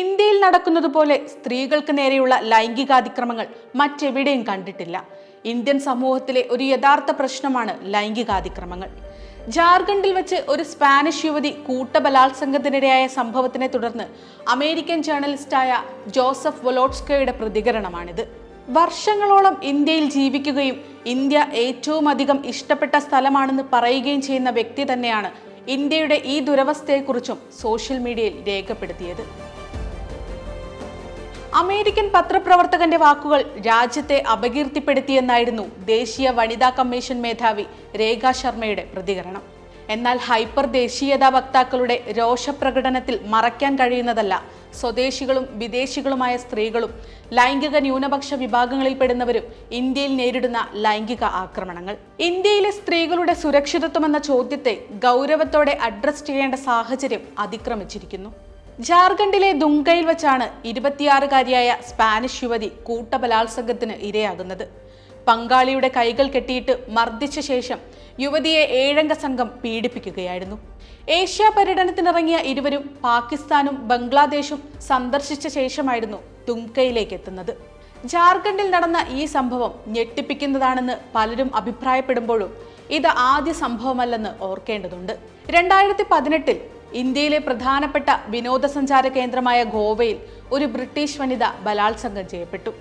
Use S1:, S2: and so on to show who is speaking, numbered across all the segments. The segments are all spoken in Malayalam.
S1: ഇന്ത്യയിൽ നടക്കുന്നത് പോലെ സ്ത്രീകൾക്ക് നേരെയുള്ള ലൈംഗികാതിക്രമങ്ങൾ മറ്റെവിടെയും കണ്ടിട്ടില്ല. ഇന്ത്യൻ സമൂഹത്തിലെ ഒരു യഥാർത്ഥ പ്രശ്നമാണ് ലൈംഗികാതിക്രമങ്ങൾ. ജാർഖണ്ഡിൽ വെച്ച് ഒരു സ്പാനിഷ് യുവതി കൂട്ടബലാത്സംഗത്തിനിരയായ സംഭവത്തിനെ തുടർന്ന് അമേരിക്കൻ ജേർണലിസ്റ്റായ ജോസഫ് വൊലോട്സ്കയുടെ പ്രതികരണമാണിത്. വർഷങ്ങളോളം ഇന്ത്യയിൽ ജീവിക്കുകയും ഇന്ത്യ ഏറ്റവും അധികം ഇഷ്ടപ്പെട്ട സ്ഥലമാണെന്ന് പറയുകയും ചെയ്യുന്ന വ്യക്തി തന്നെയാണ് ഇന്ത്യയുടെ ഈ ദുരവസ്ഥയെക്കുറിച്ചും സോഷ്യൽ മീഡിയയിൽ രേഖപ്പെടുത്തിയത്. അമേരിക്കൻ പത്രപ്രവർത്തകന്റെ വാക്കുകൾ രാജ്യത്തെ അപകീർത്തിപ്പെടുത്തിയെന്നായിരുന്നു ദേശീയ വനിതാ കമ്മീഷൻ മേധാവി രേഖ ശർമ്മയുടെ പ്രതികരണം. എന്നാൽ ഹൈപ്പർ ദേശീയതാ വക്താക്കളുടെ രോഷപ്രകടനത്തിൽ മറയ്ക്കാൻ കഴിയുന്നതല്ല. സ്വദേശികളും വിദേശികളുമായ സ്ത്രീകളും ലൈംഗിക ന്യൂനപക്ഷ വിഭാഗങ്ങളിൽപ്പെടുന്നവരും ഇന്ത്യയിൽ നേരിടുന്ന ലൈംഗിക ആക്രമണങ്ങൾ. ഇന്ത്യയിലെ സ്ത്രീകളുടെ സുരക്ഷിതത്വമെന്ന ചോദ്യത്തെ ഗൗരവത്തോടെ അഡ്രസ് ചെയ്യേണ്ട സാഹചര്യം അതിക്രമിച്ചിരിക്കുന്നു. ജാർഖണ്ഡിലെ ദുങ്കയിൽ വെച്ചാണ് ഇരുപത്തിയാറുകാരിയായ സ്പാനിഷ് യുവതി കൂട്ടബലാത്സംഗത്തിന് ഇരയാകുന്നത്. പങ്കാളിയുടെ കൈകൾ കെട്ടിയിട്ട് മർദ്ദിച്ച ശേഷം യുവതിയെ ഏഴംഗ സംഘം പീഡിപ്പിക്കുകയായിരുന്നു. ഏഷ്യ പര്യടനത്തിനിറങ്ങിയ ഇരുവരും പാകിസ്ഥാനും ബംഗ്ലാദേശും സന്ദർശിച്ച ശേഷമായിരുന്നു ദുംഗയിലേക്ക് എത്തുന്നത്. ജാർഖണ്ഡിൽ നടന്ന ഈ സംഭവം ഞെട്ടിപ്പിക്കുന്നതാണെന്ന് പലരും അഭിപ്രായപ്പെടുമ്പോഴും ഇത് ആദ്യ സംഭവമല്ലെന്ന് ഓർക്കേണ്ടതുണ്ട്. രണ്ടായിരത്തി പതിനെട്ടിൽ ഇന്ത്യയിലെ പ്രധാനപ്പെട്ട വിനോദസഞ്ചാര കേന്ദ്രമായ ഗോവയിൽ ഒരു ബ്രിട്ടീഷ് വനിത ബലാത്സംഗം ചെയ്യപ്പെട്ടു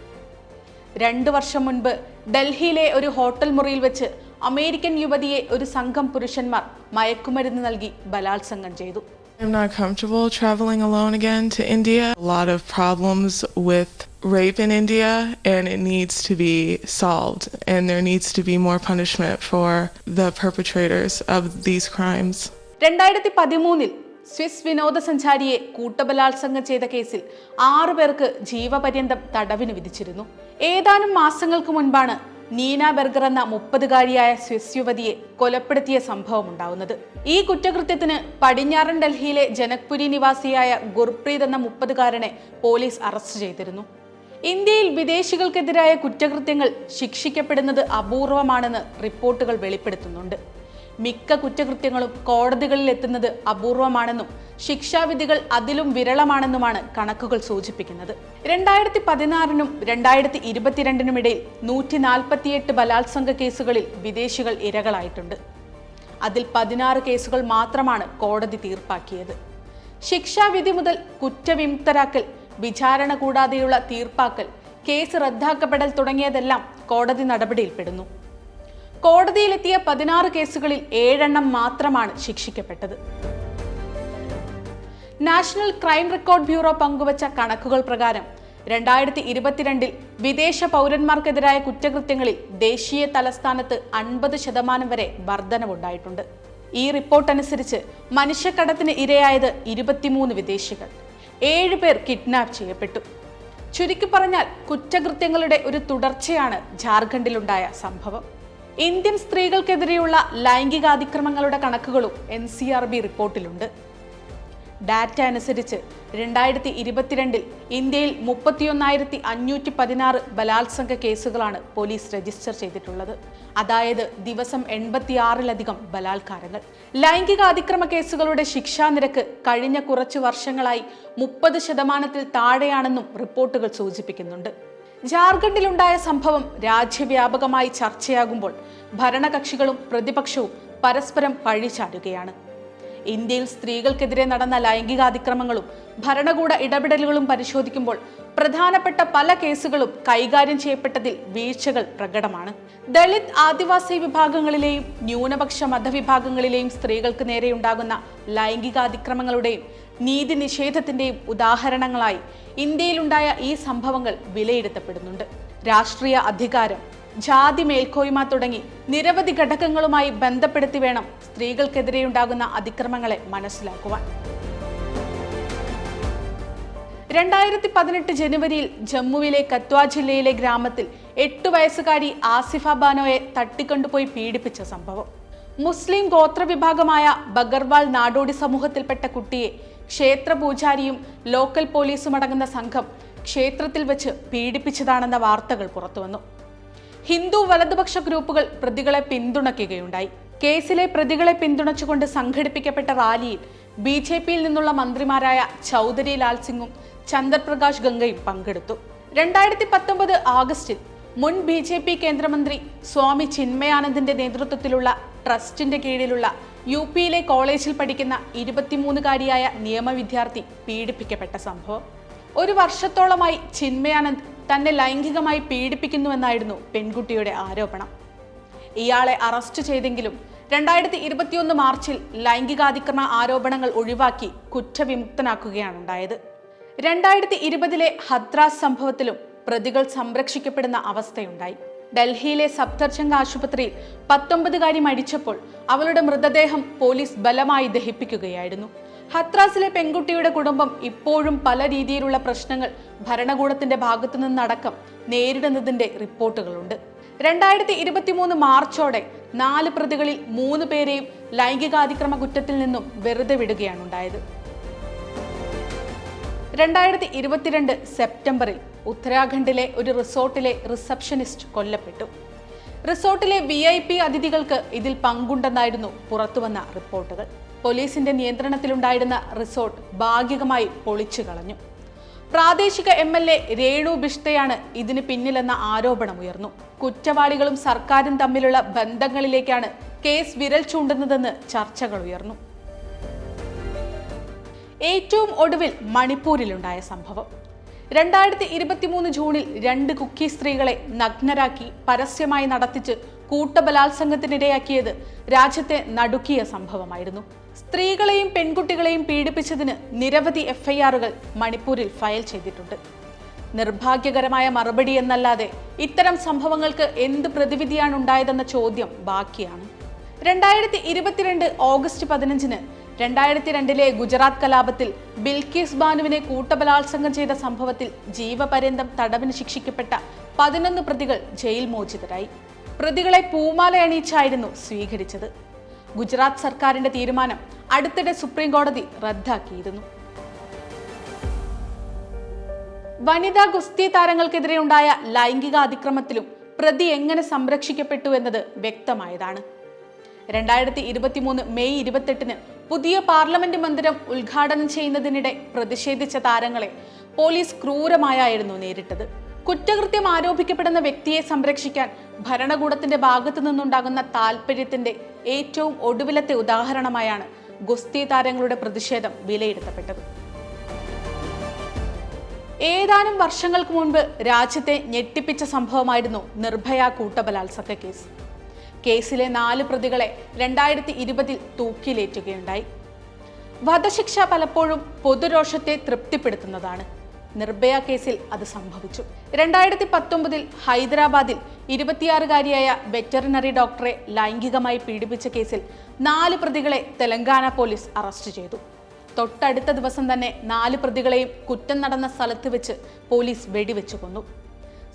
S1: രണ്ടു വർഷം മുൻപ് ഡൽഹിയിലെ ഒരു ഹോട്ടൽ മുറിയിൽ വെച്ച് അമേരിക്കൻ യുവതിയെ ഒരു സംഘം പുരുഷന്മാർ മയക്കുമരുന്ന് നൽകി ബലാത്സംഗം ചെയ്തു
S2: I'm not comfortable traveling alone again to India. A lot of problems with rape in India, and it needs to be solved, and there needs to be more punishment for the perpetrators of these crimes.
S1: രണ്ടായിരത്തി പതിമൂന്നിൽ സ്വിസ് വിനോദസഞ്ചാരിയെ കൂട്ടബലാത്സംഗം ചെയ്ത കേസിൽ ആറു പേർക്ക് ജീവപര്യന്തം തടവിന് വിധിച്ചിരുന്നു. ഏതാനും മാസങ്ങൾക്ക് മുൻപാണ് നീന ബെർഗർ എന്ന മുപ്പതുകാരിയായ സ്വിസ് യുവതിയെ കൊലപ്പെടുത്തിയ സംഭവം ഉണ്ടാവുന്നത്. ഈ കുറ്റകൃത്യത്തിന് പടിഞ്ഞാറൻ ഡൽഹിയിലെ ജനക്പുരി നിവാസിയായ ഗുർപ്രീത് എന്ന മുപ്പതുകാരനെ പോലീസ് അറസ്റ്റ് ചെയ്തിരുന്നു. ഇന്ത്യയിൽ വിദേശികൾക്കെതിരായ കുറ്റകൃത്യങ്ങൾ ശിക്ഷിക്കപ്പെടുന്നത് അപൂർവമാണെന്ന് റിപ്പോർട്ടുകൾ വെളിപ്പെടുത്തുന്നുണ്ട്. മിക്ക കുറ്റകൃത്യങ്ങളും കോടതികളിൽ എത്തുന്നത് അപൂർവമാണെന്നും ശിക്ഷാവിധികൾ അതിലും വിരളമാണെന്നുമാണ് കണക്കുകൾ സൂചിപ്പിക്കുന്നത്. രണ്ടായിരത്തി പതിനാറിനും രണ്ടായിരത്തി ഇരുപത്തിരണ്ടിനും ഇടയിൽ നൂറ്റി നാൽപ്പത്തിയെട്ട് ബലാത്സംഗ കേസുകളിൽ വിദേശികൾ ഇരകളായിട്ടുണ്ട്. അതിൽ പതിനാറ് കേസുകൾ മാത്രമാണ് കോടതി തീർപ്പാക്കിയത്. ശിക്ഷാവിധി മുതൽ കുറ്റവിമുക്തരാക്കൽ വിചാരണ കൂടാതെയുള്ള തീർപ്പാക്കൽ കേസ് റദ്ദാക്കപ്പെടൽ തുടങ്ങിയതെല്ലാം കോടതി നടപടിയിൽപ്പെടുന്നു. കോടതിയിലെത്തിയ പതിനാറ് കേസുകളിൽ ഏഴെണ്ണം മാത്രമാണ് ശിക്ഷിക്കപ്പെട്ടത്. നാഷണൽ ക്രൈം റെക്കോർഡ് ബ്യൂറോ പങ്കുവച്ച കണക്കുകൾ പ്രകാരം രണ്ടായിരത്തി ഇരുപത്തിരണ്ടിൽ വിദേശ പൗരന്മാർക്കെതിരായ കുറ്റകൃത്യങ്ങളിൽ ദേശീയ തലസ്ഥാനത്ത് അൻപത് ശതമാനം വരെ വർധനവുണ്ടായിട്ടുണ്ട്. ഈ റിപ്പോർട്ടനുസരിച്ച് മനുഷ്യക്കടത്തിന് ഇരയായത് ഇരുപത്തിമൂന്ന് വിദേശികൾ. ഏഴ് പേർ കിഡ്നാപ്പ് ചെയ്യപ്പെട്ടു. ചുരുക്കി പറഞ്ഞാൽ കുറ്റകൃത്യങ്ങളുടെ ഒരു തുടർച്ചയാണ് ജാർഖണ്ഡിലുണ്ടായ സംഭവം. ഇന്ത്യൻ സ്ത്രീകൾക്കെതിരെയുള്ള ലൈംഗികാതിക്രമങ്ങളുടെ കണക്കുകളും എൻ സി ആർ ബി റിപ്പോർട്ടിലുണ്ട്. ഡാറ്റ അനുസരിച്ച് രണ്ടായിരത്തി ഇരുപത്തിരണ്ടിൽ ഇന്ത്യയിൽ മുപ്പത്തിയൊന്നായിരത്തി അഞ്ഞൂറ്റി പതിനാറ് ബലാത്സംഗ കേസുകളാണ് പോലീസ് രജിസ്റ്റർ ചെയ്തിട്ടുള്ളത്. അതായത് ദിവസം എൺപത്തിയാറിലധികം ബലാത്കാരങ്ങൾ. ലൈംഗിക അതിക്രമ കേസുകളുടെ ശിക്ഷാനിരക്ക് കഴിഞ്ഞ കുറച്ചു വർഷങ്ങളായി മുപ്പത് ശതമാനത്തിൽ താഴെയാണെന്നും റിപ്പോർട്ടുകൾ സൂചിപ്പിക്കുന്നുണ്ട്. ജാർഖണ്ഡിലുണ്ടായ സംഭവം രാജ്യവ്യാപകമായി ചർച്ചയാകുമ്പോൾ ഭരണകക്ഷികളും പ്രതിപക്ഷവും പരസ്പരം പഴിചാരുകയാണ് ഇന്ത്യയിൽ സ്ത്രീകൾക്കെതിരെ നടന്ന ലൈംഗികാതിക്രമങ്ങളും ഭരണകൂട ഇടപെടലുകളും പരിശോധിക്കുമ്പോൾ പ്രധാനപ്പെട്ട പല കേസുകളും കൈകാര്യം ചെയ്യപ്പെട്ടതിൽ വീഴ്ചകൾ പ്രകടമാണ്. ദളിത് ആദിവാസി വിഭാഗങ്ങളിലെയും ന്യൂനപക്ഷ മതവിഭാഗങ്ങളിലെയും സ്ത്രീകൾക്ക് നേരെയുണ്ടാകുന്ന ലൈംഗികാതിക്രമങ്ങളുടെയും നീതി നിഷേധത്തിന്റെയും ഉദാഹരണങ്ങളായി ഇന്ത്യയിലുണ്ടായ ഈ സംഭവങ്ങൾ വിലയിരുത്തപ്പെടുന്നുണ്ട്. രാഷ്ട്രീയ അധികാരം ജാതി മേൽക്കോയ്മ തുടങ്ങി നിരവധി ഘടകങ്ങളുമായി ബന്ധപ്പെടുത്തി വേണം സ്ത്രീകൾക്കെതിരെയുണ്ടാകുന്ന അതിക്രമങ്ങളെ മനസ്സിലാക്കുവാൻ. രണ്ടായിരത്തി പതിനെട്ട് ജനുവരിയിൽ ജമ്മുവിലെ കത്വ ജില്ലയിലെ ഗ്രാമത്തിൽ എട്ടു വയസ്സുകാരി ആസിഫ ബാനോയെ തട്ടിക്കൊണ്ടുപോയി പീഡിപ്പിച്ച സംഭവം. മുസ്ലിം ഗോത്രവിഭാഗമായ ബഗർവാൾ നാടോടി സമൂഹത്തിൽപ്പെട്ട കുട്ടിയെ ക്ഷേത്ര പൂജാരിയും ലോക്കൽ പോലീസും അടങ്ങുന്ന സംഘം ക്ഷേത്രത്തിൽ വെച്ച് പീഡിപ്പിച്ചതാണെന്ന വാർത്തകൾ പുറത്തുവന്നു. ഹിന്ദു വലതുപക്ഷ ഗ്രൂപ്പുകൾ പ്രതികളെ പിന്തുണയ്ക്കുകയുണ്ടായി. കേസിലെ പ്രതികളെ പിന്തുണച്ചുകൊണ്ട് സംഘടിപ്പിക്കപ്പെട്ട റാലിയിൽ ബി ജെ പിയിൽ നിന്നുള്ള മന്ത്രിമാരായ ചൗധരി ലാൽ സിംഗും ചന്ദ്രപ്രകാശ് ഗംഗയും പങ്കെടുത്തു. രണ്ടായിരത്തി പത്തൊമ്പത് ആഗസ്റ്റിൽ മുൻ ബി ജെ പി കേന്ദ്രമന്ത്രി സ്വാമി ചിന്മയാനന്ദിന്റെ നേതൃത്വത്തിലുള്ള ട്രസ്റ്റിന്റെ കീഴിലുള്ള യു പിയിലെ കോളേജിൽ പഠിക്കുന്ന ഇരുപത്തിമൂന്നുകാരിയായ നിയമവിദ്യാർത്ഥി പീഡിപ്പിക്കപ്പെട്ട സംഭവം. ഒരു വർഷത്തോളമായി ചിന്മയാനന്ദ് തന്നെ ലൈംഗികമായി പീഡിപ്പിക്കുന്നുവെന്നായിരുന്നു പെൺകുട്ടിയുടെ ആരോപണം. ഇയാളെ അറസ്റ്റ് ചെയ്തെങ്കിലും രണ്ടായിരത്തി ഇരുപത്തിയൊന്ന് മാർച്ചിൽ ലൈംഗികാതിക്രമ ആരോപണങ്ങൾ ഒഴിവാക്കി കുറ്റവിമുക്തനാക്കുകയാണ് ഉണ്ടായത് രണ്ടായിരത്തി ഇരുപതിലെ ഹദ്രാസ് സംഭവത്തിലും പ്രതികൾ സംരക്ഷിക്കപ്പെടുന്ന അവസ്ഥയുണ്ടായി. ഡൽഹിയിലെ സഫ്ദർജംഗ് ആശുപത്രിയിൽ പത്തൊമ്പതുകാരി മരിച്ചപ്പോൾ അവളുടെ മൃതദേഹം പോലീസ് ബലമായി ദഹിപ്പിക്കുകയായിരുന്നു. ഹത്രാസിലെ പെൺകുട്ടിയുടെ കുടുംബം ഇപ്പോഴും പല രീതിയിലുള്ള പ്രശ്നങ്ങൾ ഭരണകൂടത്തിന്റെ ഭാഗത്തു നിന്നടക്കം നേരിടുന്നതിന്റെ റിപ്പോർട്ടുകളുണ്ട്. രണ്ടായിരത്തി ഇരുപത്തിമൂന്ന് മാർച്ചോടെ നാല് പ്രതികളിൽ മൂന്ന് പേരെയും ലൈംഗികാതിക്രമ കുറ്റത്തിൽ നിന്നും വെറുതെ വിടുകയാണ് ഉണ്ടായത്. രണ്ടായിരത്തി ഇരുപത്തിരണ്ട് സെപ്റ്റംബറിൽ ഉത്തരാഖണ്ഡിലെ ഒരു റിസോർട്ടിലെ റിസപ്ഷനിസ്റ്റ് കൊല്ലപ്പെട്ടു. റിസോർട്ടിലെ വി ഐ പി അതിഥികൾക്ക് ഇതിൽ പങ്കുണ്ടെന്നായിരുന്നു പുറത്തുവന്ന റിപ്പോർട്ടുകൾ. പോലീസിന്റെ നിയന്ത്രണത്തിലുണ്ടായിരുന്ന റിസോർട്ട് ഭാഗികമായി പൊളിച്ചു കളഞ്ഞു. പ്രാദേശിക എം എൽ എ രേണു ബിഷ്തയാണ് ഇതിന് പിന്നിലെന്ന ആരോപണമുയർന്നു കുറ്റവാളികളും സർക്കാരും തമ്മിലുള്ള ബന്ധങ്ങളിലേക്കാണ് കേസ് വിരൽ ചൂണ്ടുന്നതെന്ന് ചർച്ചകൾ ഉയർന്നു. ഏറ്റവും ഒടുവിൽ മണിപ്പൂരിലുണ്ടായ സംഭവം. രണ്ടായിരത്തി ഇരുപത്തിമൂന്ന് ജൂണിൽ രണ്ട് കുക്കി സ്ത്രീകളെ നഗ്നരാക്കി പരസ്യമായി നടത്തിച്ച് കൂട്ടബലാത്സംഗത്തിനിടയാക്കിയത് രാജ്യത്തെ നടുക്കിയ സംഭവമായിരുന്നു. സ്ത്രീകളെയും പെൺകുട്ടികളെയും പീഡിപ്പിച്ചതിന് നിരവധി എഫ്ഐആറുകൾ മണിപ്പൂരിൽ ഫയൽ ചെയ്തിട്ടുണ്ട്. നിർഭാഗ്യകരമായ മറുപടി എന്നല്ലാതെ ഇത്തരം സംഭവങ്ങൾക്ക് എന്ത് പ്രതിവിധിയാണ് ഉണ്ടായതെന്ന ചോദ്യം ബാക്കിയാണ്. രണ്ടായിരത്തി ഇരുപത്തിരണ്ട് ഓഗസ്റ്റ് പതിനഞ്ചിന് രണ്ടായിരത്തി രണ്ടിലെ ഗുജറാത്ത് കലാപത്തിൽ ബിൽക്കീസ് ബാനുവിനെ കൂട്ടബലാത്സംഗം ചെയ്ത സംഭവത്തിൽ ജീവപര്യന്തം തടവിന് ശിക്ഷിക്കപ്പെട്ട പതിനൊന്ന് പ്രതികൾ ജയിൽ മോചിതരായി. പ്രതികളെ പൂമാല അണിയിച്ചായിരുന്നു സ്വീകരിച്ചത്. ഗുജറാത്ത് സർക്കാരിന്റെ തീരുമാനം അടുത്തിടെ സുപ്രീം കോടതി റദ്ദാക്കിയിരുന്നു. വനിതാ ഗുസ്തി താരങ്ങൾക്കെതിരെ ഉണ്ടായ ലൈംഗിക അതിക്രമത്തിലും പ്രതി എങ്ങനെ സംരക്ഷിക്കപ്പെട്ടു എന്നത് വ്യക്തമായതാണ്. രണ്ടായിരത്തി ഇരുപത്തിമൂന്ന് മെയ് ഇരുപത്തെട്ടിന് പുതിയ പാർലമെന്റ് മന്ദിരം ഉദ്ഘാടനം ചെയ്യുന്നതിനിടെ പ്രതിഷേധിച്ച താരങ്ങളെ പോലീസ് ക്രൂരമായായിരുന്നു നേരിട്ടത്. കുറ്റകൃത്യം ആരോപിക്കപ്പെടുന്ന വ്യക്തിയെ സംരക്ഷിക്കാൻ ഭരണകൂടത്തിന്റെ ഭാഗത്തു നിന്നുണ്ടാകുന്ന താല്പര്യത്തിന്റെ ഏറ്റവും ഒടുവിലത്തെ ഉദാഹരണമായാണ് ഗുസ്തി താരങ്ങളുടെ പ്രതിഷേധം വിലയിരുത്തപ്പെട്ടത്. ഏതാനും വർഷങ്ങൾക്ക് മുൻപ് രാജ്യത്തെ ഞെട്ടിപ്പിച്ച സംഭവമായിരുന്നു നിർഭയ കൂട്ടബലാത്സംഗ കേസ്. കേസിലെ നാല് പ്രതികളെ രണ്ടായിരത്തി ഇരുപതിൽ തൂക്കിലേറ്റുകയുണ്ടായി. വധശിക്ഷ പലപ്പോഴും പൊതുരോഷത്തെ തൃപ്തിപ്പെടുത്തുന്നതാണ്. നിർഭയ കേസിൽ അത് സംഭവിച്ചു. രണ്ടായിരത്തി പത്തൊമ്പതിൽ ഹൈദരാബാദിൽ ഇരുപത്തിയാറുകാരിയായ വെറ്ററിനറി ഡോക്ടറെ ലൈംഗികമായി പീഡിപ്പിച്ച കേസിൽ നാല് പ്രതികളെ തെലങ്കാന പോലീസ് അറസ്റ്റ് ചെയ്തു. തൊട്ടടുത്ത ദിവസം തന്നെ നാല് പ്രതികളെയും കുറ്റം നടന്ന സ്ഥലത്ത് വെച്ച് പോലീസ് വെടിവെച്ചു കൊന്നു.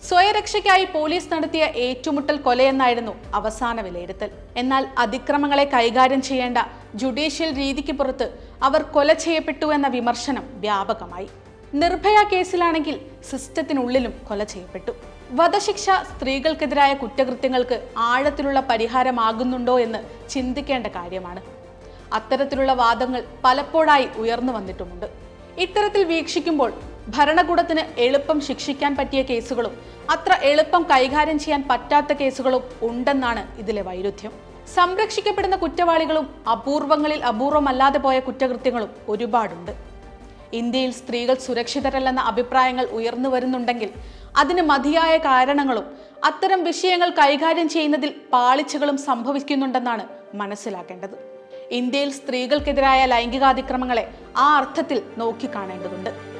S1: സ്വയരക്ഷയ്ക്കായി പോലീസ് നടത്തിയ ഏറ്റുമുട്ടൽ കൊലയെന്നായിരുന്നു അവസാന വിലയിരുത്തൽ. എന്നാൽ അതിക്രമങ്ങളെ കൈകാര്യം ചെയ്യേണ്ട ജുഡീഷ്യൽ രീതിക്ക് പുറത്ത് അവർ കൊല ചെയ്യപ്പെട്ടു എന്ന വിമർശനം വ്യാപകമായി. നിർഭയ കേസിലാണെങ്കിൽ സിസ്റ്റത്തിനുള്ളിലും കൊല ചെയ്യപ്പെട്ടു. വധശിക്ഷ സ്ത്രീകൾക്കെതിരായ കുറ്റകൃത്യങ്ങൾക്ക് ആഴത്തിലുള്ള പരിഹാരമാകുന്നുണ്ടോ എന്ന് ചിന്തിക്കേണ്ട കാര്യമാണ്. അത്തരത്തിലുള്ള വാദങ്ങൾ പലപ്പോഴായി ഉയർന്നു വന്നിട്ടുമുണ്ട്. ഇത്തരത്തിൽ വീക്ഷിക്കുമ്പോൾ ഭരണകൂടത്തിന് എളുപ്പം ശിക്ഷിക്കാൻ പറ്റിയ കേസുകളും അത്ര എളുപ്പം കൈകാര്യം ചെയ്യാൻ പറ്റാത്ത കേസുകളും ഉണ്ടെന്നാണ് ഇതിലെ വൈരുദ്ധ്യം. സംരക്ഷിക്കപ്പെടുന്ന കുറ്റവാളികളും അപൂർവങ്ങളിൽ അപൂർവമല്ലാതെ പോയ കുറ്റകൃത്യങ്ങളും ഒരുപാടുണ്ട്. ഇന്ത്യയിൽ സ്ത്രീകൾ സുരക്ഷിതരല്ലെന്ന അഭിപ്രായങ്ങൾ ഉയർന്നു വരുന്നുണ്ടെങ്കിൽ അതിന് മതിയായ കാരണങ്ങളും അത്തരം വിഷയങ്ങൾ കൈകാര്യം ചെയ്യുന്നതിൽ പാളിച്ചകളും സംഭവിക്കുന്നുണ്ടെന്നാണ് മനസ്സിലാക്കേണ്ടത്. ഇന്ത്യയിൽ സ്ത്രീകൾക്കെതിരായ ലൈംഗികാതിക്രമങ്ങളെ ആ അർത്ഥത്തിൽ നോക്കിക്കാണേണ്ടതുണ്ട്.